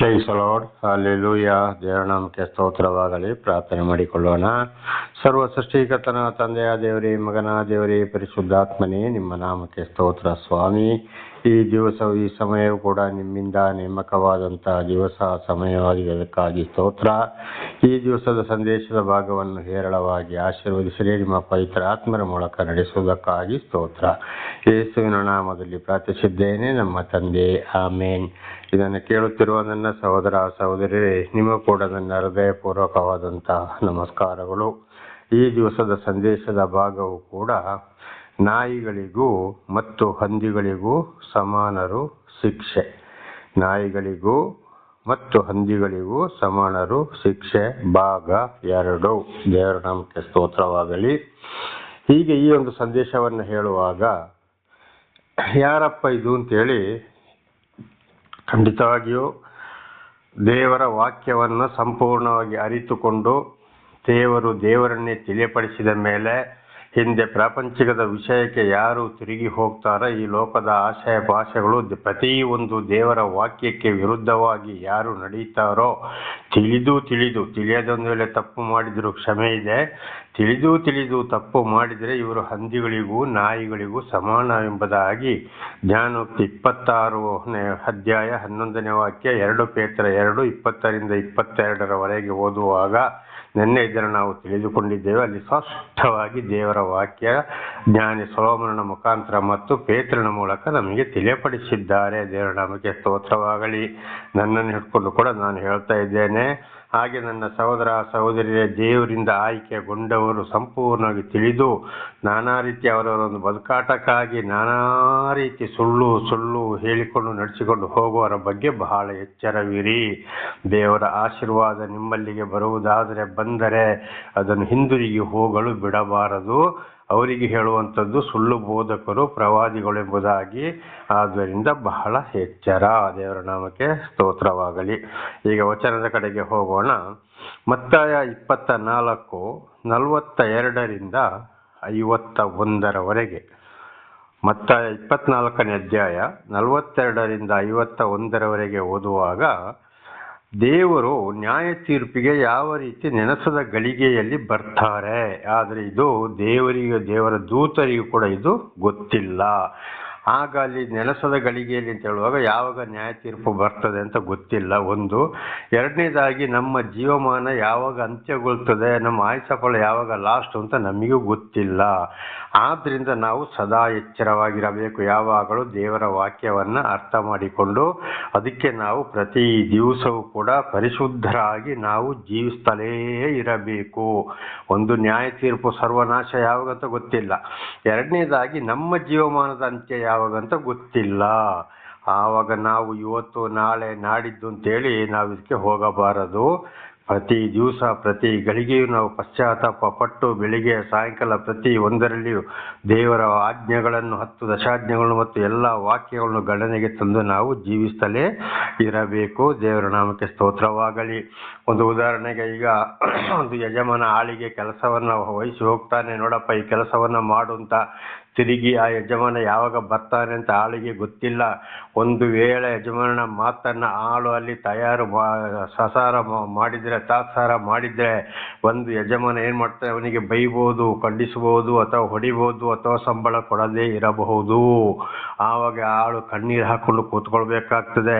Price lord ದೇವರ ನಾಮಕ್ಕೆ ಸ್ತೋತ್ರವಾಗಲಿ. ಪ್ರಾರ್ಥನೆ ಮಾಡಿಕೊಳ್ಳೋಣ. ಸರ್ವ ಸೃಷ್ಟಿಕರ್ತನ ತಂದೆಯ ದೇವರೇ, ಮಗನ ದೇವರೇ, ಪರಿಶುದ್ಧಾತ್ಮನೇ, ನಿಮ್ಮ ನಾಮಕ್ಕೆ ಸ್ತೋತ್ರ ಸ್ವಾಮಿ. ಈ ದಿವಸವು ಈ ಸಮಯವು ಕೂಡ ನಿಮ್ಮಿಂದ ನೇಮಕವಾದಂತಹ ದಿವಸ ಸಮಯವಾಗಿದ್ದಕ್ಕಾಗಿ ಸ್ತೋತ್ರ. ಈ ದಿವಸದ ಸಂದೇಶದ ಭಾಗವನ್ನು ಹೇರಳವಾಗಿ ಆಶೀರ್ವದಿಸಲಿ ನಿಮ್ಮ ಪವಿತ್ರ ಆತ್ಮರ ಮೂಲಕ ನಡೆಸುವುದಕ್ಕಾಗಿ ಸ್ತೋತ್ರ. ಯೇಸುವಿನ ನಾಮದಲ್ಲಿ ಪ್ರಾರ್ಥಿಸಿದ್ದೇನೆ. ನಮ್ಮ ತಂದೆ, ಆಮೇನ್. ಇದನ್ನು ಕೇಳುತ್ತಿರುವ ನನ್ನ ಸಹೋದರ ಸಹೋದರಿ ನಿಮ್ಮ ಕೂಡ ನನ್ನ ಹೃದಯಪೂರ್ವಕವಾದಂತಹ ನಮಸ್ಕಾರಗಳು. ಈ ದಿವಸದ ಸಂದೇಶದ ಭಾಗವು ಕೂಡ ನಾಯಿಗಳಿಗೂ ಮತ್ತು ಹಂದಿಗಳಿಗೂ ಸಮಾನರು ಶಿಕ್ಷೆ. ನಾಯಿಗಳಿಗೂ ಮತ್ತು ಹಂದಿಗಳಿಗೂ ಸಮಾನರು ಶಿಕ್ಷೆ. ಭಾಗ ಎರಡು. ದೇವರ ನಾಮಕ್ಕೆ ಸ್ತೋತ್ರವಾಗಲಿ. ಹೀಗೆ ಈ ಒಂದು ಸಂದೇಶವನ್ನು ಹೇಳುವಾಗ, ಯಾರಪ್ಪ ಇದು ಅಂತೇಳಿ ಖಂಡಿತವಾಗಿಯೂ ದೇವರ ವಾಕ್ಯವನ್ನು ಸಂಪೂರ್ಣವಾಗಿ ಅರಿತುಕೊಂಡು ದೇವರು ದೇವರನ್ನೇ ತಿಳಿಯಪಡಿಸಿದ ಮೇಲೆ ಹಿಂದೆ ಪ್ರಾಪಂಚಿಕದ ವಿಷಯಕ್ಕೆ ಯಾರು ತಿರುಗಿ ಹೋಗ್ತಾರೋ ಈ ಲೋಕದ ಆಶಯ ಭಾಷೆಗಳು ಒಂದು ದೇವರ ವಾಕ್ಯಕ್ಕೆ ವಿರುದ್ಧವಾಗಿ ಯಾರು ನಡೀತಾರೋ ತಿಳಿದು ತಿಳಿದು ತಿಳಿಯದೊಂದು ವೇಳೆ ತಪ್ಪು ಮಾಡಿದರೂ ಕ್ಷಮೆ ಇದೆ. ತಿಳಿದು ತಿಳಿದು ತಪ್ಪು ಮಾಡಿದರೆ ಇವರು ಹಂದಿಗಳಿಗೂ ನಾಯಿಗಳಿಗೂ ಸಮಾನ ಎಂಬುದಾಗಿ ಜ್ಞಾನೋಕ್ತಿ ಇಪ್ಪತ್ತಾರನೇ ಅಧ್ಯಾಯ ಹನ್ನೊಂದನೇ ವಾಕ್ಯ ಎರಡು ಪೇತ್ರ ಎರಡು ಇಪ್ಪತ್ತರಿಂದ ಇಪ್ಪತ್ತೆರಡರವರೆಗೆ ಓದುವಾಗ ನಿನ್ನೆ ಇದನ್ನು ನಾವು ತಿಳಿದುಕೊಂಡಿದ್ದೇವೆ. ಅಲ್ಲಿ ಸ್ಪಷ್ಟವಾಗಿ ದೇವರ ವಾಕ್ಯ ಜ್ಞಾನಿ ಸೋಮನ ಮುಖಾಂತರ ಮತ್ತು ಪೇತ್ರನ ಮೂಲಕ ನಮಗೆ ತಿಳಿಯಪಡಿಸಿದ್ದಾರೆ. ದೇವರ ನಮಗೆ ಸ್ತೋತ್ರವಾಗಲಿ. ನನ್ನನ್ನು ಹಿಡ್ಕೊಂಡು ಕೂಡ ನಾನು ಹೇಳ್ತಾ ಇದ್ದೇನೆ. ಹಾಗೆ ನನ್ನ ಸಹೋದರ ಸಹೋದರಿಯ ದೇವರಿಂದ ಆಯ್ಕೆಗೊಂಡವರು ಸಂಪೂರ್ಣವಾಗಿ ತಿಳಿದು ನಾನಾ ರೀತಿ ಅವರವರ ಒಂದು ಬದುಕಾಟಕ್ಕಾಗಿ ನಾನಾ ರೀತಿ ಸುಳ್ಳು ಸುಳ್ಳು ಹೇಳಿಕೊಂಡು ನಡೆಸಿಕೊಂಡು ಹೋಗುವವರ ಬಗ್ಗೆ ಬಹಳ ಎಚ್ಚರವಿರಿ. ದೇವರ ಆಶೀರ್ವಾದ ನಿಮ್ಮಲ್ಲಿಗೆ ಬರುವುದಾದರೆ ಬಂದರೆ ಅದನ್ನು ಹಿಂದಿರುಗಿ ಹೋಗಲು ಬಿಡಬಾರದು. ಅವರಿಗೆ ಹೇಳುವಂಥದ್ದು ಸುಳ್ಳು ಬೋಧಕರು ಪ್ರವಾದಿಗಳೆಂಬುದಾಗಿ. ಆದ್ದರಿಂದ ಬಹಳ ಎಚ್ಚರ. ದೇವರ ನಾಮಕ್ಕೆ ಸ್ತೋತ್ರವಾಗಲಿ. ಈಗ ವಚನದ ಕಡೆಗೆ ಹೋಗೋಣ. ಮತ್ತಾಯ ಇಪ್ಪತ್ತ ನಾಲ್ಕು ನಲವತ್ತ ಎರಡರಿಂದ ಐವತ್ತ ಒಂದರವರೆಗೆ ಮತ್ತಾಯ ಇಪ್ಪತ್ನಾಲ್ಕನೇ ಅಧ್ಯಾಯ, ನಲವತ್ತೆರಡರಿಂದ ಐವತ್ತ ಒಂದರವರೆಗೆ ಓದುವಾಗ ದೇವರು ನ್ಯಾಯ ತೀರ್ಪಿಗೆ ಯಾವ ರೀತಿ ನೆನೆಸದ ಗಳಿಗೆಯಲ್ಲಿ ಬರ್ತಾರೆ. ಆದರೆ ಇದು ದೇವರಿಗೆ, ದೇವರ ದೂತರಿಗೂ ಕೂಡ ಇದು ಗೊತ್ತಿಲ್ಲ. ಆಗ ಅಲ್ಲಿ ನೆಲಸದ ಗಳಿಗೆಯಲ್ಲಿ ಅಂತ ಹೇಳುವಾಗ ಯಾವಾಗ ನ್ಯಾಯ ತೀರ್ಪು ಬರ್ತದೆ ಅಂತ ಗೊತ್ತಿಲ್ಲ. ಒಂದು, ಎರಡನೇದಾಗಿ ನಮ್ಮ ಜೀವಮಾನ ಯಾವಾಗ ಅಂತ್ಯಗೊಳ್ತದೆ, ನಮ್ಮ ಆಯುಷ ಫಲ ಯಾವಾಗ ಲಾಸ್ಟ್ ಅಂತ ನಮಗೂ ಗೊತ್ತಿಲ್ಲ. ಆದ್ದರಿಂದ ನಾವು ಸದಾ ಎಚ್ಚರವಾಗಿರಬೇಕು. ಯಾವಾಗಲೂ ದೇವರ ವಾಕ್ಯವನ್ನು ಅರ್ಥ ಮಾಡಿಕೊಂಡು ಅದಕ್ಕೆ ನಾವು ಪ್ರತಿ ದಿವಸವೂ ಕೂಡ ಪರಿಶುದ್ಧರಾಗಿ ನಾವು ಜೀವಿಸ್ತಲೇ ಇರಬೇಕು. ಒಂದು ನ್ಯಾಯ ತೀರ್ಪು ಸರ್ವನಾಶ ಯಾವಾಗಂತ ಗೊತ್ತಿಲ್ಲ. ಎರಡನೇದಾಗಿ ನಮ್ಮ ಜೀವಮಾನದ ಅಂತ್ಯ ಯಾವಾಗಂತ ಗೊತ್ತಿಲ್ಲ. ಆವಾಗ ನಾವು ಇವತ್ತು ನಾಳೆ ನಾಡಿದ್ದು ಅಂತೇಳಿ ನಾವು ಇದಕ್ಕೆ ಹೋಗಬಾರದು. ಪ್ರತಿ ದಿವಸ, ಪ್ರತಿ ಗಳಿಗೆಯೂ ನಾವು ಪಶ್ಚಾತ್ತಾಪ ಪಟ್ಟು ಬೆಳಿಗ್ಗೆ, ಸಾಯಂಕಾಲ ಪ್ರತಿ ಒಂದರಲ್ಲಿಯೂ ದೇವರ ಆಜ್ಞೆಗಳನ್ನು, ಹತ್ತು ದಶಾಜ್ಞೆಗಳನ್ನು ಮತ್ತು ಎಲ್ಲ ವಾಕ್ಯಗಳನ್ನು ಗಣನೆಗೆ ತಂದು ನಾವು ಜೀವಿಸುತ್ತಲೇ ಇರಬೇಕು. ದೇವರ ನಾಮಕ್ಕೆ ಸ್ತೋತ್ರವಾಗಲಿ. ಒಂದು ಉದಾಹರಣೆಗೆ ಈಗ ಒಂದು ಯಜಮಾನ ಆಳಿಗೆ ಕೆಲಸವನ್ನು ವಹಿಸಿ ಹೋಗ್ತಾನೆ, ನೋಡಪ್ಪ ಈ ಕೆಲಸವನ್ನು ಮಾಡು ಅಂತ ತಿರುಗಿ ಆ ಯಜಮಾನ ಯಾವಾಗ ಬರ್ತಾನೆ ಅಂತ ಆಳಿಗೆ ಗೊತ್ತಿಲ್ಲ. ಒಂದು ವೇಳೆ ಯಜಮಾನನ ಮಾತನ್ನ ಆಳು ಅಲ್ಲಿ ತಯಾರು ಸಸಾರ ಮಾಡಿದ್ರೆ, ತಾತ್ಸಾರ ಮಾಡಿದ್ರೆ, ಒಂದು ಯಜಮಾನ ಏನು ಮಾಡ್ತಾರೆ ಅವನಿಗೆ ಬೈಬೋದು, ಖಂಡಿಸಬಹುದು, ಅಥವಾ ಹೊಡಿಬಹುದು ಅಥವಾ ಸಂಬಳ ಕೊಡದೇ ಇರಬಹುದು. ಆವಾಗ ಆಳು ಕಣ್ಣೀರು ಹಾಕೊಂಡು ಕೂತ್ಕೊಳ್ಬೇಕಾಗ್ತದೆ.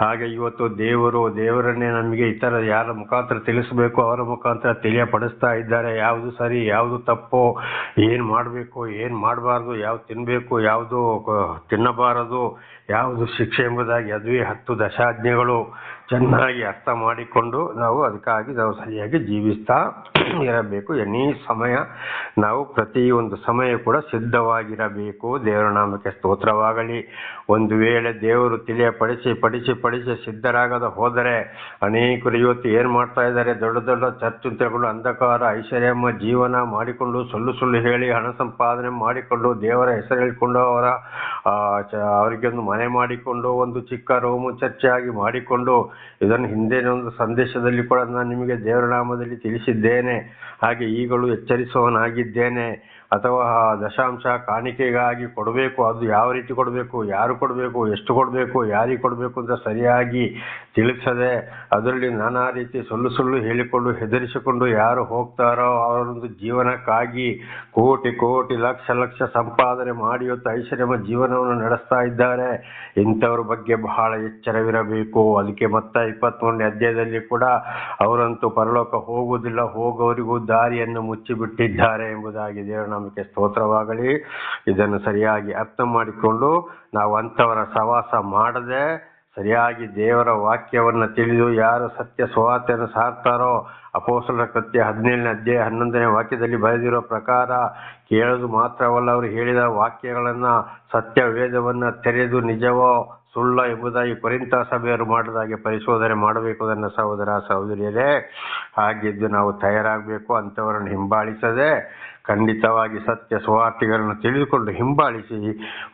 ಹಾಗೆ ಇವತ್ತು ದೇವರು, ದೇವರನ್ನೇ ನಮಗೆ ಇತರ ಯಾರ ಮುಖಾಂತರ ತಿಳಿಸಬೇಕು, ಅವರ ಮುಖಾಂತರ ತಿಳಿಯಪಡಿಸ್ತಾ ಇದ್ದಾರೆ. ಯಾವುದು ಸರಿ, ಯಾವುದು ತಪ್ಪು, ಏನು ಮಾಡಬೇಕು, ಏನು ಮಾಡಬಾರ್ದು ಯಾವ್ದು ತಿನ್ಬೇಕು, ಯಾವುದು ತಿನ್ನಬಾರದು, ಯಾವುದು ಶಿಕ್ಷೆ ಎಂಬುದಾಗಿ ಅದುವೆ ಹತ್ತು ದಶಾಜ್ಞೆಗಳು ಚೆನ್ನಾಗಿ ಅರ್ಥ ಮಾಡಿಕೊಂಡು ನಾವು ಅದಕ್ಕಾಗಿ ನಾವು ಸರಿಯಾಗಿ ಜೀವಿಸ್ತಾ ಇರಬೇಕು. ಎನಿ ಸಮಯ, ನಾವು ಪ್ರತಿಯೊಂದು ಸಮಯ ಕೂಡ ಸಿದ್ಧವಾಗಿರಬೇಕು. ದೇವರ ನಾಮಕ್ಕೆ ಸ್ತೋತ್ರವಾಗಲಿ. ಒಂದು ವೇಳೆ ದೇವರು ತಿಳಿಯಪಡಿಸಿ, ಪಡಿಸಿ ಪಡಿಸಿ ಸಿದ್ಧರಾಗದ ಹೋದರೆ ಅನೇಕರು ಇವತ್ತು ಏನು ಮಾಡ್ತಾ ಇದ್ದಾರೆ? ದೊಡ್ಡ ದೊಡ್ಡ ಚರ್ಚುಂತ್ರಗಳು ಅಂಧಕಾರ, ಐಶ್ವರ್ಯಮ್ಮ ಜೀವನ ಮಾಡಿಕೊಂಡು ಸುಳ್ಳು ಸುಳ್ಳು ಹೇಳಿ, ಹಣ ಸಂಪಾದನೆ ಮಾಡಿಕೊಂಡು, ದೇವರ ಹೆಸರು ಹೇಳಿಕೊಂಡು, ಅವರ ಅವರಿಗೆ ಒಂದು ಮನೆ ಮಾಡಿಕೊಂಡು, ಒಂದು ಚಿಕ್ಕ ರೋಮು ಚರ್ಚೆಯಾಗಿ ಮಾಡಿಕೊಂಡು, ಇದನ್ನು ಹಿಂದಿನ ಒಂದು ಸಂದೇಶದಲ್ಲಿ ಕೂಡ ನಾನು ನಿಮಗೆ ದೇವರ ನಾಮದಲ್ಲಿ ತಿಳಿಸಿದ್ದೇನೆ. ಹಾಗೆ ಈಗಲೂ ಎಚ್ಚರಿಸುವವನಾಗಿದ್ದೇನೆ. ಅಥವಾ ದಶಾಂಶ ಕಾಣಿಕೆಗಾಗಿ ಕೊಡಬೇಕು, ಅದು ಯಾವ ರೀತಿ ಕೊಡಬೇಕು, ಯಾರು ಕೊಡಬೇಕು, ಎಷ್ಟು ಕೊಡಬೇಕು, ಯಾರಿಗೆ ಕೊಡಬೇಕು ಅಂತ ಸರಿಯಾಗಿ ತಿಳಿಸದೆ ಅದರಲ್ಲಿ ನಾನಾ ರೀತಿ ಸುಳ್ಳು ಸುಳ್ಳು ಹೇಳಿಕೊಂಡು ಹೆದರಿಸಿಕೊಂಡು ಯಾರು ಹೋಗ್ತಾರೋ ಅವರೊಂದು ಜೀವನಕ್ಕಾಗಿ ಕೋಟಿ ಕೋಟಿ ಲಕ್ಷ ಲಕ್ಷ ಸಂಪಾದನೆ ಮಾಡಿ ಇವತ್ತು ಐಶ್ವರ್ಯಮ ಜೀವನವನ್ನು ನಡೆಸ್ತಾ ಇದ್ದಾರೆ. ಇಂಥವ್ರ ಬಗ್ಗೆ ಬಹಳ ಎಚ್ಚರವಿರಬೇಕು. ಅದಕ್ಕೆ ಮತ್ತೆ ಇಪ್ಪತ್ತ್ಮೂರನೇ ಅಧ್ಯಾಯದಲ್ಲಿ ಕೂಡ ಅವರಂತೂ ಪರಲೋಕ ಹೋಗುವುದಿಲ್ಲ ಹೋಗೋರಿಗೂ ದಾರಿಯನ್ನು ಮುಚ್ಚಿಬಿಟ್ಟಿದ್ದಾರೆ ಎಂಬುದಾಗಿ ದೇವರ ನಮಗೆ ಸ್ತೋತ್ರವಾಗಲಿ, ಇದನ್ನು ಸರಿಯಾಗಿ ಅರ್ಥ ಮಾಡಿಕೊಂಡು ನಾವು ಅಂಥವರ ಸವಾಸ ಮಾಡದೆ ಸರಿಯಾಗಿ ದೇವರ ವಾಕ್ಯವನ್ನು ತಿಳಿದು ಯಾರು ಸತ್ಯ ಸುವಾರ್ತೆಯನ್ನು ಸಾರ್ತಾರೋ ಅಪೋಸಲ ಕೃತ್ಯ ಹದಿನೇಳನೇ ಅಧ್ಯಾಯ ಹನ್ನೊಂದನೇ ವಾಕ್ಯದಲ್ಲಿ ಬರೆದಿರೋ ಪ್ರಕಾರ ಕೇಳೋದು ಮಾತ್ರವಲ್ಲ, ಅವರು ಹೇಳಿದ ವಾಕ್ಯಗಳನ್ನು ಸತ್ಯ ವೇದವನ್ನು ತೆರೆದು ನಿಜವೋ ಸುಳ್ಳ ಎಂಬುದಾಗಿ ಪರಿಂತ ಸಭೆಯವರು ಮಾಡಿದಾಗೆ ಪರಿಶೋಧನೆ ಮಾಡಬೇಕು ಅನ್ನ ಸಹೋದರ ಸಹೋದರಿಯರೇ. ಹಾಗಿದ್ದು ನಾವು ತಯಾರಾಗಬೇಕು, ಅಂಥವರನ್ನು ಹಿಂಬಾಲಿಸದೆ ಖಂಡಿತವಾಗಿ ಸತ್ಯ ಸ್ವಾರ್ಥಿಗಳನ್ನು ತಿಳಿದುಕೊಂಡು ಹಿಂಬಾಲಿಸಿ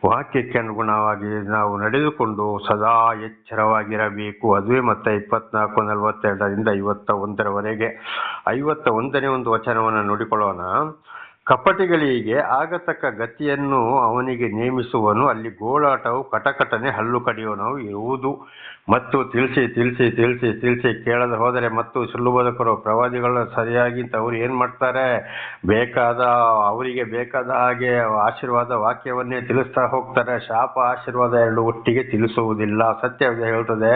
ವಾಕ್ಯಕ್ಕೆ ಅನುಗುಣವಾಗಿ ನಾವು ನಡೆದುಕೊಂಡು ಸದಾ ಎಚ್ಚರವಾಗಿರಬೇಕು. ಅದುವೇ ಮತ್ತೆ ಇಪ್ಪತ್ನಾಲ್ಕು ನಲವತ್ತೆರಡರಿಂದ ಐವತ್ತ ಒಂದರವರೆಗೆ ಐವತ್ತ ಒಂದನೇ ಒಂದು ವಚನವನ್ನು ನೋಡಿಕೊಳ್ಳೋಣ. ಕಪಟಿಗಳಿಗೆ ಆಗತಕ್ಕ ಗತಿಯನ್ನು ಅವನಿಗೆ ನೇಮಿಸುವನು. ಅಲ್ಲಿ ಗೋಳಾಟವು, ಕಟಕಟನೆ, ಹಲ್ಲು ಕಡಿಯೋಣವು ಇರುವುದು. ಮತ್ತು ತಿಳಿಸಿ ತಿಳಿಸಿ ತಿಳಿಸಿ ತಿಳಿಸಿ ಕೇಳದೆ ಹೋದರೆ ಮತ್ತು ಸುಳ್ಳು ಬದುಕರು ಪ್ರವಾದಿಗಳ ಸರಿಯಾಗಿ ಅವ್ರು ಏನು ಮಾಡ್ತಾರೆ? ಬೇಕಾದ, ಅವರಿಗೆ ಬೇಕಾದ ಹಾಗೆ ಆಶೀರ್ವಾದ ವಾಕ್ಯವನ್ನೇ ತಿಳಿಸ್ತಾ ಹೋಗ್ತಾರೆ. ಶಾಪ, ಆಶೀರ್ವಾದ ಎರಡು ಒಟ್ಟಿಗೆ ತಿಳಿಸುವುದಿಲ್ಲ. ಸತ್ಯ ಹೇಳ್ತದೆ,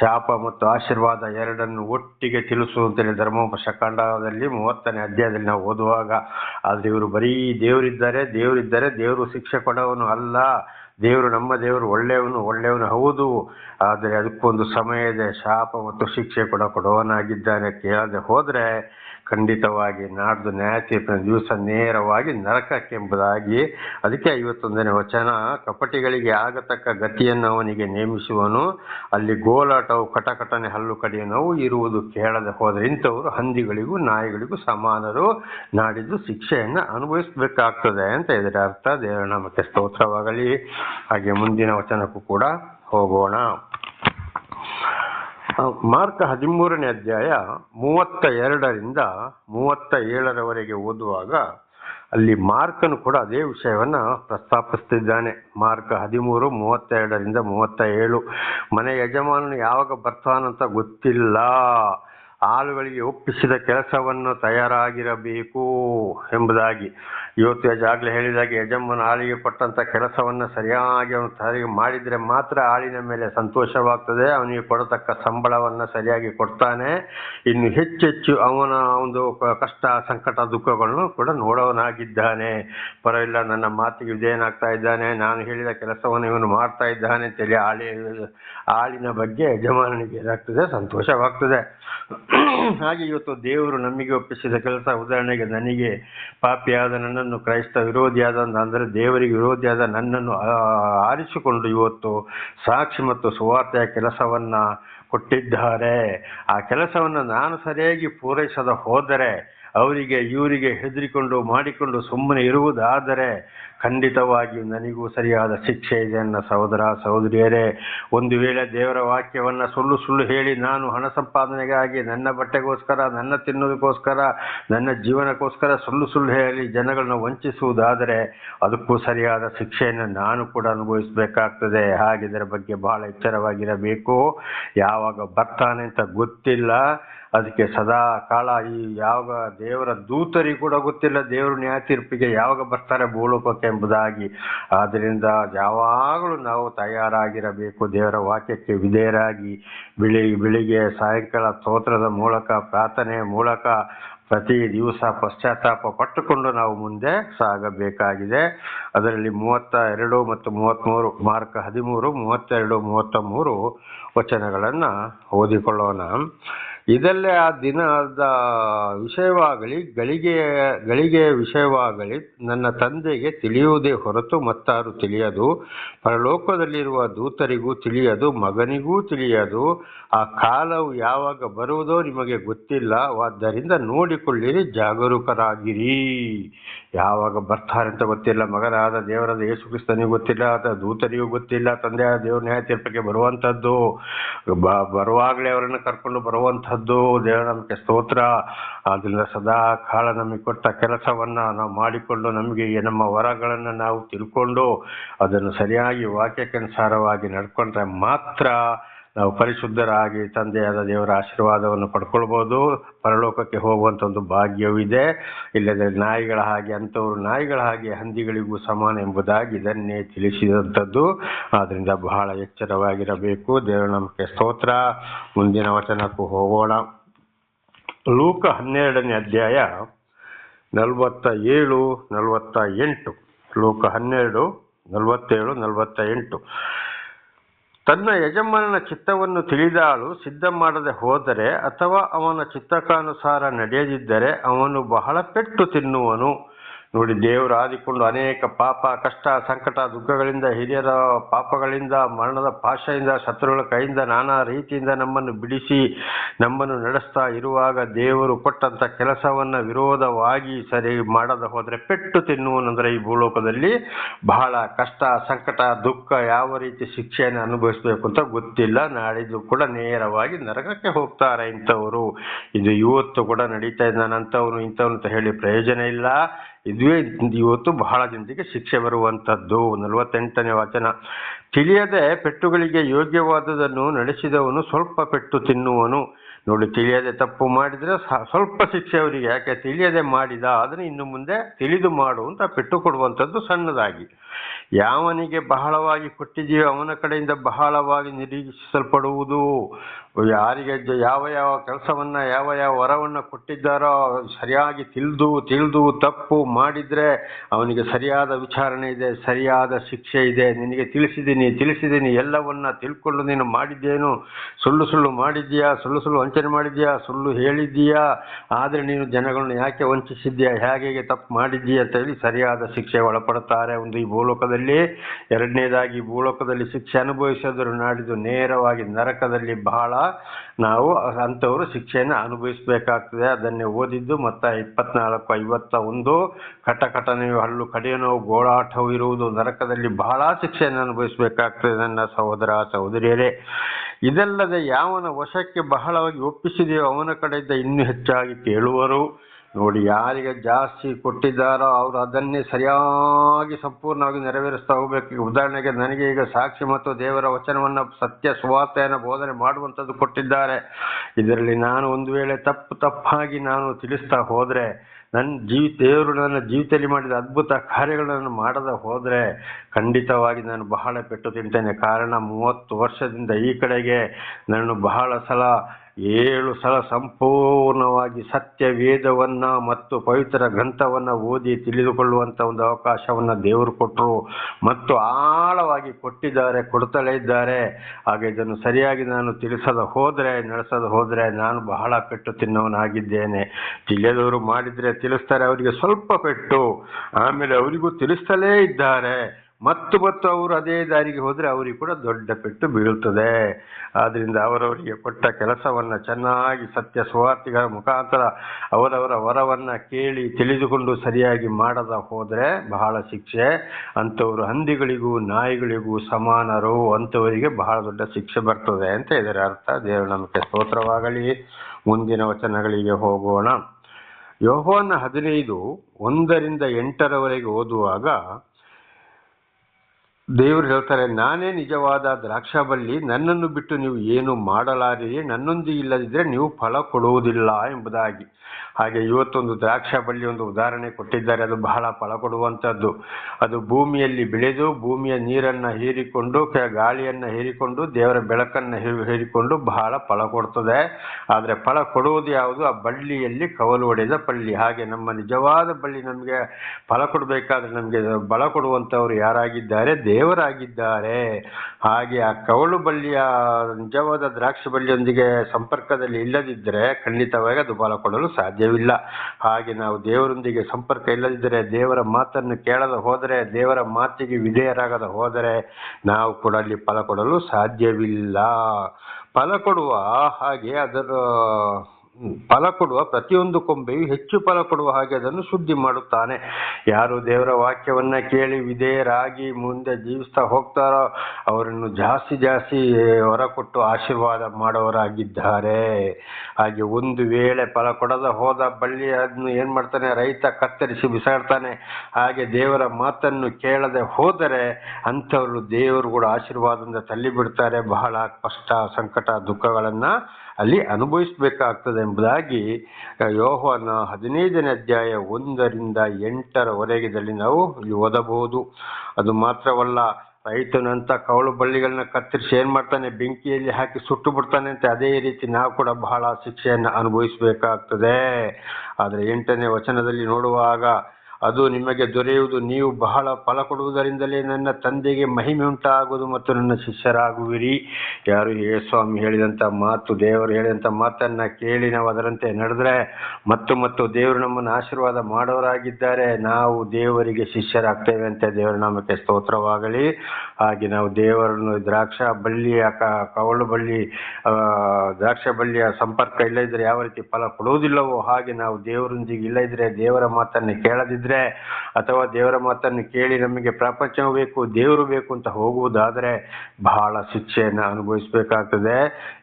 ಶಾಪ ಮತ್ತು ಆಶೀರ್ವಾದ ಎರಡನ್ನು ಒಟ್ಟಿಗೆ ತಿಳಿಸುವಂತೇಳಿ ಧರ್ಮೋಪಶಕಾಂಡದಲ್ಲಿ ಮೂವತ್ತನೇ ಅಧ್ಯಾಯದಲ್ಲಿ ನಾವು ಓದುವಾಗ ಆದ್ರೆ ಇವರು ಬರೀ ದೇವರಿದ್ದಾರೆ ದೇವರಿದ್ದಾರೆ, ದೇವರು ಶಿಕ್ಷೆ ಕೊಡವನು ಅಲ್ಲ. ದೇವರು ನಮ್ಮ ದೇವರು ಒಳ್ಳೆಯವನು ಒಳ್ಳೆಯವನು ಹೌದು. ಆದರೆ ಅದಕ್ಕೊಂದು ಸಮಯ ಇದೆ ಶಾಪ ಮತ್ತು ಶಿಕ್ಷೆ ಕೂಡ ಕೊಡವನಾಗಿದ್ದಾನೆ ಕೇಳದೆ ಹೋದ್ರೆ ಖಂಡಿತವಾಗಿ ನಾಡ್ದು ನ್ಯಾಯ ತೀರ್ಪಿನ ದಿವಸ ನೇರವಾಗಿ ನರಕಕ್ಕೆಂಬುದಾಗಿ ಅದಕ್ಕೆ ಐವತ್ತೊಂದನೇ ವಚನ, ಕಪಟಿಗಳಿಗೆ ಆಗತಕ್ಕ ಗತಿಯನ್ನು ಅವನಿಗೆ ನೇಮಿಸುವನು. ಅಲ್ಲಿ ಗೋಲಾಟವು ಕಟಕಟನೆ ಹಲ್ಲು ಕಡಿಯನವು ಇರುವುದು ಕೇಳದೆ ಹೋದರೆ ಇಂಥವರು ಹಂದಿಗಳಿಗೂ ನಾಯಿಗಳಿಗೂ ಸಮಾನರು. ನಾಡಿದ್ದು ಶಿಕ್ಷೆಯನ್ನು ಅನುಭವಿಸಬೇಕಾಗ್ತದೆ ಅಂತ ಇದರ ಅರ್ಥ. ದೇವರ ನಾಮಕ್ಕೆ ಸ್ತೋತ್ರವಾಗಲಿ. ಹಾಗೆ ಮುಂದಿನ ವಚನಕ್ಕೂ ಕೂಡ ಹೋಗೋಣ. ಮಾರ್ಕ ಹದಿಮೂರನೇ ಅಧ್ಯಾಯ ಮೂವತ್ತ ಎರಡರಿಂದ ಮೂವತ್ತ ಏಳರವರೆಗೆ ಓದುವಾಗ ಅಲ್ಲಿ ಮಾರ್ಕನು ಕೂಡ ಅದೇ ವಿಷಯವನ್ನ ಪ್ರಸ್ತಾಪಿಸ್ತಿದ್ದಾನೆ. ಮಾರ್ಕ ಹದಿಮೂರು, ಮೂವತ್ತೆರಡರಿಂದ ಮೂವತ್ತ ಏಳು ಮನೆ ಯಜಮಾನನು ಯಾವಾಗ ಬರ್ತಾನಂತ ಗೊತ್ತಿಲ್ಲ. ಆಳುಗಳಿಗೆ ಒಪ್ಪಿಸಿದ ಕೆಲಸವನ್ನು ತಯಾರಾಗಿರಬೇಕು ಎಂಬುದಾಗಿ. ಇವತ್ತು ಯಜಾಗ್ಲೇ ಹೇಳಿದಾಗೆ ಯಜಮಾನ ಆಳಿಗೆ ಕೊಟ್ಟಂತ ಕೆಲಸವನ್ನ ಸರಿಯಾಗಿ ಅವನು ಸರಿ ಮಾಡಿದ್ರೆ ಮಾತ್ರ ಆಳಿನ ಮೇಲೆ ಸಂತೋಷವಾಗ್ತದೆ. ಅವನಿಗೆ ಕೊಡತಕ್ಕ ಸಂಬಳವನ್ನ ಸರಿಯಾಗಿ ಕೊಡ್ತಾನೆ. ಇನ್ನು ಹೆಚ್ಚೆಚ್ಚು ಅವನ ಒಂದು ಕಷ್ಟ, ಸಂಕಟ, ದುಃಖಗಳನ್ನು ಕೂಡ ನೋಡೋನಾಗಿದ್ದಾನೆ ಪರವಾಗಿಲ್ಲ, ನನ್ನ ಮಾತಿಗೆ ವಿಧೇಯನಾಗ್ತಾ ಇದ್ದಾನೆ. ನಾನು ಹೇಳಿದ ಕೆಲಸವನ್ನು ಇವನು ಮಾಡ್ತಾ ಇದ್ದಾನೆ ಅಂತೇಳಿ ಆಳಿ ಆಳಿನ ಬಗ್ಗೆ ಯಜಮಾನನಿಗೆ ಏನಾಗ್ತದೆ? ಸಂತೋಷವಾಗ್ತದೆ. ಹಾಗೆ ಇವತ್ತು ದೇವರು ನಮಗೆ ಒಪ್ಪಿಸಿದ ಕೆಲಸ. ಉದಾಹರಣೆಗೆ, ನನಗೆ ಪಾಪಿಯಾದ ನನ್ನನ್ನು ಕ್ರೈಸ್ತ ವಿರೋಧಿಯಾದ ಅಂದರೆ ದೇವರಿಗೆ ವಿರೋಧಿಯಾದ ನನ್ನನ್ನು ಆರಿಸಿಕೊಂಡು ಇವತ್ತು ಸಾಕ್ಷಿ ಮತ್ತು ಸುವಾರ್ತೆಯ ಕೆಲಸವನ್ನ ಕೊಟ್ಟಿದ್ದಾರೆ. ಆ ಕೆಲಸವನ್ನು ನಾನು ಸರಿಯಾಗಿ ಪೂರೈಸದ ಹೋದರೆ ಅವರಿಗೆ, ಇವರಿಗೆ ಹೆದರಿಕೊಂಡು, ಮಾಡಿಕೊಂಡು ಸುಮ್ಮನೆ ಇರುವುದಾದರೆ ಖಂಡಿತವಾಗಿಯೂ ನನಗೂ ಸರಿಯಾದ ಶಿಕ್ಷೆ ಇದೆ ನನ್ನ ಸಹೋದರ, ಸಹೋದರಿಯರೇ. ಒಂದು ವೇಳೆ ದೇವರ ವಾಕ್ಯವನ್ನು ಸುಳ್ಳು ಸುಳ್ಳು ಹೇಳಿ ನಾನು ಹಣ ಸಂಪಾದನೆಗಾಗಿ ನನ್ನ ಬಟ್ಟೆಗೋಸ್ಕರ, ನನ್ನ ತಿನ್ನೋದಕ್ಕೋಸ್ಕರ ನನ್ನ ಜೀವನಕ್ಕೋಸ್ಕರ ಸುಳ್ಳು ಸುಳ್ಳು ಹೇಳಿ ಜನಗಳನ್ನು ವಂಚಿಸುವುದಾದರೆ ಅದಕ್ಕೂ ಸರಿಯಾದ ಶಿಕ್ಷೆಯನ್ನು ನಾನು ಕೂಡ ಅನುಭವಿಸಬೇಕಾಗ್ತದೆ. ಹಾಗೆ ಇದರ ಬಗ್ಗೆ ಬಹಳ ಎಚ್ಚರವಾಗಿರಬೇಕು. ಯಾವಾಗ ಬರ್ತಾನೆ ಅಂತ ಗೊತ್ತಿಲ್ಲ. ಅದಕ್ಕೆ ಸದಾ ಕಾಲ ಈ ಯಾವಾಗ ದೇವರ ದೂತರಿಗೆ ಕೂಡ ಗೊತ್ತಿಲ್ಲ, ದೇವರು ನ್ಯಾಯ ತೀರ್ಪಿಗೆ ಯಾವಾಗ ಬರ್ತಾರೆ ಭೂಲೋಕಕ್ಕೆ ಎಂಬುದಾಗಿ. ಆದ್ದರಿಂದ ಯಾವಾಗಲೂ ನಾವು ತಯಾರಾಗಿರಬೇಕು, ದೇವರ ವಾಕ್ಯಕ್ಕೆ ವಿಧೇಯರಾಗಿ. ಬಿಳಿ ಬೆಳಿಗ್ಗೆ ಸಾಯಂಕಾಲ ಸ್ತೋತ್ರದ ಮೂಲಕ, ಪ್ರಾರ್ಥನೆ ಮೂಲಕ ಪ್ರತಿ ದಿವಸ ಪಶ್ಚಾತ್ತಾಪ ಪಟ್ಟುಕೊಂಡು ನಾವು ಮುಂದೆ ಸಾಗಬೇಕಾಗಿದೆ. ಅದರಲ್ಲಿ ಮೂವತ್ತ ಎರಡು ಮತ್ತು ಮೂವತ್ತ್ಮೂರು ಮಾರ್ಕ್ ಹದಿಮೂರು, ಮೂವತ್ತೆರಡು ಮೂವತ್ತ ಮೂರು ವಚನಗಳನ್ನು ಓದಿಕೊಳ್ಳೋಣ. ಇದಲ್ಲೇ ಆ ದಿನದ ವಿಷಯವಾಗಲಿ, ಗಳಿಗೆ ಗಳಿಗೆಯ ವಿಷಯವಾಗಲಿ ನನ್ನ ತಂದೆಗೆ ತಿಳಿಯುವುದೇ ಹೊರತು ಮತ್ತಾರು ತಿಳಿಯದು. ಪರಲೋಕದಲ್ಲಿರುವ ದೂತರಿಗೂ ತಿಳಿಯದು, ಮಗನಿಗೂ ತಿಳಿಯದು. ಆ ಕಾಲವು ಯಾವಾಗ ಬರುವುದೋ ನಿಮಗೆ ಗೊತ್ತಿಲ್ಲ. ಆದ್ದರಿಂದ ನೋಡಿಕೊಳ್ಳಿರಿ, ಜಾಗರೂಕರಾಗಿರಿ. ಯಾವಾಗ ಬರ್ತಾರೆ ಅಂತ ಗೊತ್ತಿಲ್ಲ. ಮಗನಾದ ದೇವರಾದ ಯೇಸು ಕ್ರಿಸ್ತನಿಗೂ ಗೊತ್ತಿಲ್ಲ ಅಥವಾ ದೂತರಿಗೂ ಗೊತ್ತಿಲ್ಲ, ತಂದೆಯಾದ ದೇವರ ನ್ಯಾಯ ತೀರ್ಪಕ್ಕೆ ಬರುವಂಥದ್ದು ಬರುವಾಗಲೇ ಅವರನ್ನು ಕರ್ಕೊಂಡು ಬರುವಂಥದ್ದು. ದೇವರ ನಮಗೆ ಸ್ತೋತ್ರ ಅದರಿಂದ ಸದಾ ಕಾಲ ನಮಗೆ ಕೊಟ್ಟ ಕೆಲಸವನ್ನ ನಾವು ಮಾಡಿಕೊಂಡು ನಮಗೆ ನಮ್ಮ ವರಗಳನ್ನು ನಾವು ತಿಳ್ಕೊಂಡು ಅದನ್ನು ಸರಿಯಾಗಿ ವಾಕ್ಯಕ್ಕನುಸಾರವಾಗಿ ನಡ್ಕೊಂಡ್ರೆ ಮಾತ್ರ ನಾವು ಪರಿಶುದ್ಧರಾಗಿ ತಂದೆಯಾದ ದೇವರ ಆಶೀರ್ವಾದವನ್ನು ಪಡ್ಕೊಳ್ಬೋದು. ಪರಲೋಕಕ್ಕೆ ಹೋಗುವಂಥ ಒಂದು ಭಾಗ್ಯವಿದೆ. ಇದೆ ಇಲ್ಲದ್ರೆ ನಾಯಿಗಳ ಹಾಗೆ, ಅಂಥವರು ನಾಯಿಗಳ ಹಾಗೆ ಹಂದಿಗಳಿಗೂ ಸಮಾನ ಎಂಬುದಾಗಿ ಇದನ್ನೇ ತಿಳಿಸಿದಂಥದ್ದು. ಆದ್ದರಿಂದ ಬಹಳ ಎಚ್ಚರವಾಗಿರಬೇಕು. ದೇವರ ನಮಗೆ ಸ್ತೋತ್ರ. ಮುಂದಿನ ವಚನಕ್ಕೂ ಹೋಗೋಣ. ಲೂಕ ಹನ್ನೆರಡನೇ ಅಧ್ಯಾಯ ನಲವತ್ತ ಏಳು ನಲವತ್ತ ಎಂಟು ಲೋಕ ಹನ್ನೆರಡು, ನಲವತ್ತೇಳು ನಲವತ್ತ ಎಂಟು ತನ್ನ ಯಜಮಾನನ ಚಿತ್ತವನ್ನು ತಿಳಿದಾಳು ಸಿದ್ಧ ಮಾಡದೆ ಹೋದರೆ ಅಥವಾ ಅವನ ಚಿತ್ತಕ್ಕಾನುಸಾರ ನಡೆಯದಿದ್ದರೆ ಅವನು ಬಹಳ ಪೆಟ್ಟು ತಿನ್ನುವನು. ನೋಡಿ ದೇವರು ಆದಿಕೊಂಡು ಅನೇಕ ಪಾಪ, ಕಷ್ಟ, ಸಂಕಟ, ದುಃಖಗಳಿಂದ, ಹಿರಿಯರ ಪಾಪಗಳಿಂದ, ಮರಣದ ಪಾಶೆಯಿಂದ ಶತ್ರುಗಳ ಕೈಯಿಂದ, ನಾನಾ ರೀತಿಯಿಂದ ನಮ್ಮನ್ನು ಬಿಡಿಸಿ ನಮ್ಮನ್ನು ನಡೆಸ್ತಾ ಇರುವಾಗ ದೇವರು ಕೊಟ್ಟಂತ ಕೆಲಸವನ್ನು ವಿರೋಧವಾಗಿ ಸರಿ ಮಾಡದ ಹೋದರೆ ಪೆಟ್ಟು ತಿನ್ನುವನಂದರೆ ಈ ಭೂಲೋಕದಲ್ಲಿ ಬಹಳ ಕಷ್ಟ, ಸಂಕಟ, ದುಃಖ ಯಾವ ರೀತಿ ಶಿಕ್ಷೆಯನ್ನು ಅನುಭವಿಸಬೇಕು ಅಂತ ಗೊತ್ತಿಲ್ಲ. ನಾಳಿದ್ದು ಕೂಡ ನೇರವಾಗಿ ನರಕಕ್ಕೆ ಹೋಗ್ತಾರೆ ಇಂಥವರು. ಇದು ಇವತ್ತು ಕೂಡ ನಡೀತಾ ಇದೆ ನಾನು ಅಂಥವನು ಇಂಥವನು ಅಂತ ಹೇಳಿ ಪ್ರಯೋಜನ ಇಲ್ಲ. ಇದುವೇ ಇವತ್ತು ಬಹಳ ಜನರಿಗೆ ಶಿಕ್ಷೆ ಬರುವಂಥದ್ದು ನಲವತ್ತೆಂಟನೇ ವಚನ. ತಿಳಿಯದೆ ಪೆಟ್ಟುಗಳಿಗೆ ಯೋಗ್ಯವಾದದನ್ನು ನಡೆಸಿದವನು ಸ್ವಲ್ಪ ಪೆಟ್ಟು ತಿನ್ನುವನು. ನೋಡಿ, ತಿಳಿಯದೆ ತಪ್ಪು ಮಾಡಿದರೆ ಸ್ವಲ್ಪ ಶಿಕ್ಷೆ ಅವರಿಗೆ. ಯಾಕೆ? ತಿಳಿಯದೆ ಮಾಡಿದ, ಆದರೆ ಇನ್ನು ಮುಂದೆ ತಿಳಿದು ಮಾಡು ಅಂತ ಪೆಟ್ಟು ಕೊಡುವಂಥದ್ದು ಸಣ್ಣದಾಗಿ. ಯಾವನಿಗೆ ಬಹಳವಾಗಿ ಕೊಟ್ಟಿದೆಯೋ ಅವನ ಕಡೆಯಿಂದ ಬಹಳವಾಗಿ ನಿರೀಕ್ಷಿಸಲ್ಪಡುವುದು. ಯಾರಿಗೆ ಯಾವ ಯಾವ ಕೆಲಸವನ್ನ, ಯಾವ ಯಾವ ವರವನ್ನ ಕೊಟ್ಟಿದ್ದಾರೋ ಸರಿಯಾಗಿ ತಿಳಿದು ತಿಳಿದು ತಪ್ಪು ಮಾಡಿದ್ರೆ ಅವನಿಗೆ ಸರಿಯಾದ ವಿಚಾರಣೆ ಇದೆ, ಸರಿಯಾದ ಶಿಕ್ಷೆ ಇದೆ, ನಿನಗೆ ತಿಳಿಸಿದ್ದೀನಿ ತಿಳಿಸಿದ್ದೀನಿ, ಎಲ್ಲವನ್ನ ತಿಳ್ಕೊಂಡು ನೀನು ಮಾಡಿದ್ದೇನು, ಸುಳ್ಳು ಸುಳ್ಳು ಮಾಡಿದ್ಯಾ ಸುಳ್ಳು ಸುಳ್ಳು ವಂಚನೆ ಮಾಡಿದ್ಯಾ ಸುಳ್ಳು ಹೇಳಿದ್ದೀಯಾ, ಆದರೆ ನೀನು ಜನಗಳನ್ನ ಯಾಕೆ ವಂಚಿಸಿದ್ಯಾ ಹೇಗೆ ಹೇಗೆ ತಪ್ಪು ಮಾಡಿದ್ದೀಯಾ ಅಂತ ಹೇಳಿ ಸರಿಯಾದ ಶಿಕ್ಷೆ ಒಳಪಡುತ್ತಾರೆ ಒಂದು ಈ ಭೂಲೋಕದಲ್ಲಿ. ಎರಡನೇದಾಗಿ ಭೂಲೋಕದಲ್ಲಿ ಶಿಕ್ಷೆ ಅನುಭವಿಸಿದ್ರು ನಾಡಿದ್ದು ನೇರವಾಗಿ ನರಕದಲ್ಲಿ ಬಹಳ ನಾವು ಅಂಥವರು ಶಿಕ್ಷೆಯನ್ನು ಅನುಭವಿಸಬೇಕಾಗ್ತದೆ. ಅದನ್ನೇ ಓದಿದ್ದು ಮತ್ತ ಇಪ್ಪತ್ನಾಲ್ಕು, ಐವತ್ತ ಒಂದು. ಕಟಕಟನೆಯು ಹಲ್ಲು ಕಡೆಯ ನೋವು ಗೋಳಾಟವು ಇರುವುದು ನರಕದಲ್ಲಿ ಬಹಳ ಶಿಕ್ಷೆಯನ್ನು ಅನುಭವಿಸಬೇಕಾಗ್ತದೆ ನನ್ನ ಸಹೋದರ ಸಹೋದರಿಯರೇ. ಇದಲ್ಲದೆ ಯಾವನ ವಶಕ್ಕೆ ಬಹಳವಾಗಿ ಒಪ್ಪಿಸಿದೆಯೋ ಅವನ ಕಡೆಯಿಂದ ಇನ್ನೂ ಹೆಚ್ಚಾಗಿ ಕೇಳುವರು. ನೋಡಿ ಯಾರಿಗೆ ಜಾಸ್ತಿ ಕೊಟ್ಟಿದ್ದಾರೋ ಅವರು ಅದನ್ನೇ ಸರಿಯಾಗಿ ಸಂಪೂರ್ಣವಾಗಿ ನೆರವೇರಿಸ್ತಾ ಹೋಗ್ಬೇಕು. ಉದಾಹರಣೆಗೆ ನನಗೆ ಈಗ ಸಾಕ್ಷಿ ಮತ್ತು ದೇವರ ವಚನವನ್ನು ಸತ್ಯ ಸುವಾರ್ತೆಯನ್ನು ಬೋಧನೆ ಮಾಡುವಂಥದ್ದು ಕೊಟ್ಟಿದ್ದಾರೆ. ಇದರಲ್ಲಿ ನಾನು ಒಂದು ವೇಳೆ ತಪ್ಪು ತಪ್ಪಾಗಿ ನಾನು ತಿಳಿಸ್ತಾ ಹೋದರೆ, ನನ್ನ ಜೀವ, ದೇವರು ನನ್ನ ಜೀವಿತದಲ್ಲಿ ಮಾಡಿದ ಅದ್ಭುತ ಕಾರ್ಯಗಳನ್ನು ಮಾಡದ ಹೋದರೆ ಖಂಡಿತವಾಗಿ ನಾನು ಬಹಳ ಪೆಟ್ಟು ತಿಂತೇನೆ. ಕಾರಣ ಮೂವತ್ತು ವರ್ಷದಿಂದ ಈ ಕಡೆಗೆ ನಾನು ಬಹಳ ಸಲ ಏಳು ಸಲ ಸಂಪೂರ್ಣವಾಗಿ ಸತ್ಯ ವೇದವನ್ನ ಮತ್ತು ಪವಿತ್ರ ಗ್ರಂಥವನ್ನ ಓದಿ ತಿಳಿದುಕೊಳ್ಳುವಂತ ಒಂದು ಅವಕಾಶವನ್ನ ದೇವರು ಕೊಟ್ಟರು ಮತ್ತು ಆಳವಾಗಿ ಕೊಟ್ಟಿದ್ದಾರೆ, ಕೊಡ್ತಲೇ ಇದ್ದಾರೆ. ಹಾಗೆ ಇದನ್ನು ಸರಿಯಾಗಿ ನಾನು ತಿಳಿಸದ ಹೋದರೆ, ನಡೆಸದ ಹೋದರೆ ನಾನು ಬಹಳ ಪೆಟ್ಟು ತಿನ್ನವನಾಗಿದ್ದೇನೆ. ತಿಳಿಯದವರು ಮಾಡಿದ್ರೆ ತಿಳಿಸ್ತಾರೆ, ಅವರಿಗೆ ಸ್ವಲ್ಪ ಪೆಟ್ಟು. ಆಮೇಲೆ ಅವರಿಗೂ ತಿಳಿಸ್ತಲೇ ಇದ್ದಾರೆ. ಮತ್ತು ಮತ್ತು ಅವರು ಅದೇ ದಾರಿಗೆ ಹೋದರೆ ಅವರಿಗೆ ಕೂಡ ದೊಡ್ಡ ಪೆಟ್ಟು ಬೀಳುತ್ತದೆ. ಆದ್ದರಿಂದ ಅವರವರಿಗೆ ಕೊಟ್ಟ ಕೆಲಸವನ್ನು ಚೆನ್ನಾಗಿ ಸತ್ಯ ಸುವಾರ್ತಿಗಳ ಮುಖಾಂತರ ಅವರವರ ವರವನ್ನು ಕೇಳಿ ತಿಳಿದುಕೊಂಡು ಸರಿಯಾಗಿ ಮಾಡದ ಹೋದರೆ ಬಹಳ ಶಿಕ್ಷೆ. ಅಂಥವರು ಹಂದಿಗಳಿಗೂ ನಾಯಿಗಳಿಗೂ ಸಮಾನರು ಅಂಥವರಿಗೆ ಬಹಳ ದೊಡ್ಡ ಶಿಕ್ಷೆ ಬರ್ತದೆ ಅಂತ ಇದರ ಅರ್ಥ. ದೇವರು ನಮಗೆ ಸ್ತೋತ್ರವಾಗಲಿ. ಮುಂದಿನ ವಚನಗಳಿಗೆ ಹೋಗೋಣ. ಯೋಹೋನ ಹದಿನೈದು ಒಂದರಿಂದ ಎಂಟರವರೆಗೆ ಓದುವಾಗ ದೇವರು ಹೇಳ್ತಾರೆ, ನಾನೇ ನಿಜವಾದ ದ್ರಾಕ್ಷಾಬಳ್ಳಿ, ನನ್ನನ್ನು ಬಿಟ್ಟು ನೀವು ಏನು ಮಾಡಲಾರಿರಿ? ನನ್ನೊಂದಿಗೆ ಇಲ್ಲದಿದ್ದರೆ ನೀವು ಫಲ ಕೊಡುವುದಿಲ್ಲ ಎಂಬುದಾಗಿ. ಹಾಗೆ ಇವತ್ತೊಂದು ದ್ರಾಕ್ಷ ಬಳ್ಳಿ ಒಂದು ಉದಾಹರಣೆ ಕೊಟ್ಟಿದ್ದಾರೆ. ಅದು ಬಹಳ ಫಲ ಕೊಡುವಂಥದ್ದು. ಅದು ಭೂಮಿಯಲ್ಲಿ ಬೆಳೆದು, ಭೂಮಿಯ ನೀರನ್ನ ಹೀರಿಕೊಂಡು ಗಾಳಿಯನ್ನ ಹೀರಿಕೊಂಡು, ದೇವರ ಬೆಳಕನ್ನ ಹೀರಿಕೊಂಡು ಬಹಳ ಫಲ ಕೊಡ್ತದೆ. ಆದರೆ ಫಲ ಕೊಡುವುದು ಯಾವುದು? ಆ ಬಳ್ಳಿಯಲ್ಲಿ ಕವಲು ಒಡೆದ ಬಳ್ಳಿ. ಹಾಗೆ ನಮ್ಮ ನಿಜವಾದ ಬಳ್ಳಿ ನಮಗೆ ಫಲ ಕೊಡಬೇಕಾದ್ರೆ ನಮಗೆ ಬಲ ಕೊಡುವಂಥವ್ರು ಯಾರಾಗಿದ್ದಾರೆ? ದೇವರಾಗಿದ್ದಾರೆ. ಹಾಗೆ ಆ ಕವಳು ಬಳ್ಳಿಯ ನಿಜವಾದ ದ್ರಾಕ್ಷಿ ಬಳ್ಳಿಯೊಂದಿಗೆ ಸಂಪರ್ಕದಲ್ಲಿ ಇಲ್ಲದಿದ್ದರೆ ಖಂಡಿತವಾಗಿ ಅದು ಕೊಡಲು ಸಾಧ್ಯವಿಲ್ಲ. ಹಾಗೆ ನಾವು ದೇವರೊಂದಿಗೆ ಸಂಪರ್ಕ ಇಲ್ಲದಿದ್ದರೆ ದೇವರ ಮಾತನ್ನು ಕೇಳದ ಹೋದರೆ, ದೇವರ ಮಾತಿಗೆ ವಿಧೇಯರಾಗದ ಹೋದರೆ ನಾವು ಕೂಡ ಅಲ್ಲಿ ಫಲ ಕೊಡಲು ಸಾಧ್ಯವಿಲ್ಲ. ಫಲ ಕೊಡುವ ಹಾಗೆ ಅದರ ಫಲ ಕೊಡುವ, ಪ್ರತಿಯೊಂದು ಕೊಂಬೆಯು ಹೆಚ್ಚು ಫಲ ಕೊಡುವ ಹಾಗೆ ಅದನ್ನು ಶುದ್ಧಿ ಮಾಡುತ್ತಾನೆ. ಯಾರು ದೇವರ ವಾಕ್ಯವನ್ನ ಕೇಳಿ ವಿಧೇಯರಾಗಿ ಮುಂದೆ ಜೀವಿಸ್ತಾ ಹೋಗ್ತಾರೋ, ಅವರನ್ನು ಜಾಸ್ತಿ ಜಾಸ್ತಿ ಹೊರ ಕೊಟ್ಟು ಆಶೀರ್ವಾದ ಮಾಡೋರಾಗಿದ್ದಾರೆ ಹಾಗೆ ಒಂದು ವೇಳೆ ಫಲ ಕೊಡದ ಹೋದ ಬಳ್ಳಿ ಅದನ್ನು ಏನ್ ಮಾಡ್ತಾನೆ, ರೈತ ಕತ್ತರಿಸಿ ಬಿಸಾಡ್ತಾನೆ. ಹಾಗೆ ದೇವರ ಮಾತನ್ನು ಕೇಳದೆ ಹೋದರೆ ಅಂಥವರು ದೇವರು ಕೂಡ ಆಶೀರ್ವಾದದಿಂದ ತಳ್ಳಿ ಬಿಡ್ತಾರೆ ಬಹಳ ಕಷ್ಟ, ಸಂಕಟ, ದುಃಖಗಳನ್ನ ಅಲ್ಲಿ ಅನುಭವಿಸಬೇಕಾಗ್ತದೆ. ಎಂಬುದಾಗಿ ಯೋಹನ ಹದಿನೈದನೇ ಅಧ್ಯಾಯ ಒಂದರಿಂದ ಎಂಟರವರೆಗೆದಲ್ಲಿ ನಾವು ಇಲ್ಲಿ ಓದಬಹುದು. ಅದು ಮಾತ್ರವಲ್ಲ, ರೈತನಂತ ಕವಳು ಬಳ್ಳಿಗಳನ್ನ ಕತ್ತರಿಸಿ ಏನು ಮಾಡ್ತಾನೆ? ಬೆಂಕಿಯಲ್ಲಿ ಹಾಕಿ ಸುಟ್ಟು ಬಿಡ್ತಾನೆ ಅಂತ ಅದೇ ರೀತಿ ನಾವು ಕೂಡ ಬಹಳ ಶಿಕ್ಷೆಯನ್ನು ಅನುಭವಿಸಬೇಕಾಗ್ತದೆ. ಆದರೆ ಎಂಟನೇ ವಚನದಲ್ಲಿ ನೋಡುವಾಗ ಅದು ನಿಮಗೆ ದೊರೆಯುವುದು. ನೀವು ಬಹಳ ಫಲ ಕೊಡುವುದರಿಂದಲೇ ನನ್ನ ತಂದೆಗೆ ಮಹಿಮೆ ಉಂಟಾಗುವುದು ಮತ್ತು ನನ್ನ ಶಿಷ್ಯರಾಗುವಿರಿ. ಯಾರು ಯೇ ಸ್ವಾಮಿ ಹೇಳಿದಂಥ ಮಾತು, ದೇವರು ಹೇಳಿದಂಥ ಮಾತನ್ನು ಕೇಳಿ ನಾವು ಅದರಂತೆ ನಡೆದ್ರೆ ಮತ್ತು ಮತ್ತು ದೇವರು ನಮ್ಮನ್ನು ಆಶೀರ್ವಾದ ಮಾಡೋರಾಗಿದ್ದಾರೆ. ನಾವು ದೇವರಿಗೆ ಶಿಷ್ಯರಾಗ್ತೇವೆ ಅಂತ ದೇವರ ನಾಮಕ್ಕೆ ಸ್ತೋತ್ರವಾಗಲಿ. ಹಾಗೆ ನಾವು ದೇವರನ್ನು ದ್ರಾಕ್ಷ ಬಳ್ಳಿಯ ಕವಳು ಬಳ್ಳಿ ದ್ರಾಕ್ಷ ಬಳ್ಳಿಯ ಸಂಪರ್ಕ ಇಲ್ಲದಿದ್ದರೆ ಯಾವ ರೀತಿ ಫಲ ಕೊಡುವುದಿಲ್ಲವೋ ಹಾಗೆ ನಾವು ದೇವರೊಂದಿಗೆ ಇಲ್ಲದಿದ್ದರೆ ದೇವರ ಮಾತನ್ನು ಅಥವಾ ದೇವರ ಮಾತನ್ನು ಕೇಳಿ ನಮಗೆ ಪ್ರಪಂಚ ಬೇಕು, ದೇವರು ಬೇಕು ಅಂತ ಹೋಗುವುದಾದರೆ ಬಹಳ ಶಿಕ್ಷೆಯನ್ನು ಅನುಭವಿಸಬೇಕಾಗ್ತದೆ.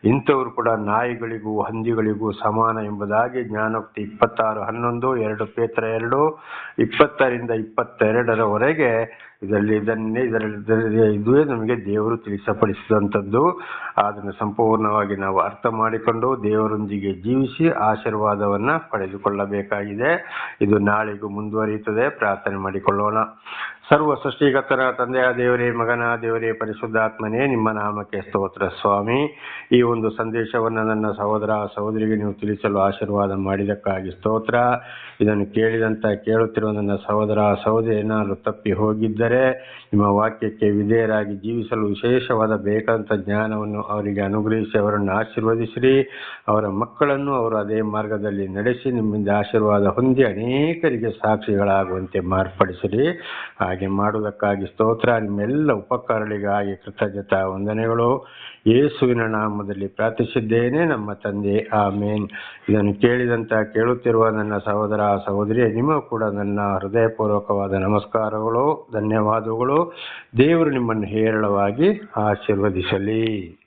ಇಂಥವ್ರು ಕೂಡ ನಾಯಿಗಳಿಗೂ ಹಂದಿಗಳಿಗೂ ಸಮಾನ ಎಂಬುದಾಗಿ ಜ್ಞಾನೋಕ್ತಿ ಇಪ್ಪತ್ತಾರು ಹನ್ನೊಂದು, ಎರಡು ಪೇತ್ರ ಎರಡು, ಇಪ್ಪತ್ತರಿಂದ ಇಪ್ಪತ್ತೆರಡರವರೆಗೆ ಇದರಲ್ಲಿ ಇದನ್ನೇ ಇದರಲ್ಲಿ ಇದುವೇ ನಮಗೆ ದೇವರು ತಿಳಿಸಪಡಿಸಿದಂಥದ್ದು. ಅದನ್ನು ಸಂಪೂರ್ಣವಾಗಿ ನಾವು ಅರ್ಥ ಮಾಡಿಕೊಂಡು ದೇವರೊಂದಿಗೆ ಜೀವಿಸಿ ಆಶೀರ್ವಾದವನ್ನ ಪಡೆದುಕೊಳ್ಳಬೇಕಾಗಿದೆ. ಇದು ನಾಳೆಗೂ ಮುಂದುವರಿಯುತ್ತದೆ. ಪ್ರಾರ್ಥನೆ ಮಾಡಿಕೊಳ್ಳೋಣ. ಸರ್ವ ಸೃಷ್ಟಿಕರ್ತರ ತಂದೆಯ ದೇವರೇ, ಮಗನ ದೇವರೇ, ಪರಿಶುದ್ಧಾತ್ಮನೇ ನಿಮ್ಮ ನಾಮಕ್ಕೆ ಸ್ತೋತ್ರ. ಸ್ವಾಮಿ, ಈ ಒಂದು ಸಂದೇಶವನ್ನು ನನ್ನ ಸಹೋದರ ಸಹೋದರಿಗೆ ನೀವು ತಿಳಿಸಲು ಆಶೀರ್ವಾದ ಮಾಡಿದಕ್ಕಾಗಿ ಸ್ತೋತ್ರ. ಇದನ್ನು ಕೇಳಿದಂತ ಕೇಳುತ್ತಿರುವ ನನ್ನ ಸಹೋದರ ಸಹೋದರಿ ತಪ್ಪಿ ಹೋಗಿದ್ದರೆ ನಿಮ್ಮ ವಾಕ್ಯಕ್ಕೆ ವಿಧೇಯರಾಗಿ ಜೀವಿಸಲು ವಿಶೇಷವಾದ ಬೇಕಾದಂಥ ಜ್ಞಾನವನ್ನು ಅವರಿಗೆ ಅನುಗ್ರಹಿಸಿ, ಅವರನ್ನು ಆಶೀರ್ವದಿಸಿರಿ. ಅವರ ಮಕ್ಕಳನ್ನು ಅವರು ಅದೇ ಮಾರ್ಗದಲ್ಲಿ ನಡೆಸಿ, ನಿಮ್ಮಿಂದ ಆಶೀರ್ವಾದ ಹೊಂದಿ ಅನೇಕರಿಗೆ ಸಾಕ್ಷಿಗಳಾಗುವಂತೆ ಮಾರ್ಪಡಿಸಿರಿ. ಹಾಗೆ ಮಾಡುವುದಕ್ಕಾಗಿ ಸ್ತೋತ್ರ. ನಿಮ್ಮೆಲ್ಲ ಉಪಕಾರಗಳಿಗಾಗಿ ಕೃತಜ್ಞತಾ ವಂದನೆಗಳು. ಯೇಸುವಿನ ನಾಮದಲ್ಲಿ ಪ್ರಾರ್ಥಿಸಿದ್ದೇನೆ ನಮ್ಮ ತಂದೆ. ಆಮೇನ್. ಇದನ್ನು ಕೇಳಿದಂತ ಕೇಳುತ್ತಿರುವ ನನ್ನ ಸಹೋದರ ಸಹೋದರಿ ನಿಮಗೂ ಕೂಡ ನನ್ನ ಹೃದಯಪೂರ್ವಕವಾದ ನಮಸ್ಕಾರಗಳು, ಧನ್ಯವಾದಗಳು. ದೇವರು ನಿಮ್ಮನ್ನು ಹೇರಳವಾಗಿ ಆಶೀರ್ವದಿಸಲಿ.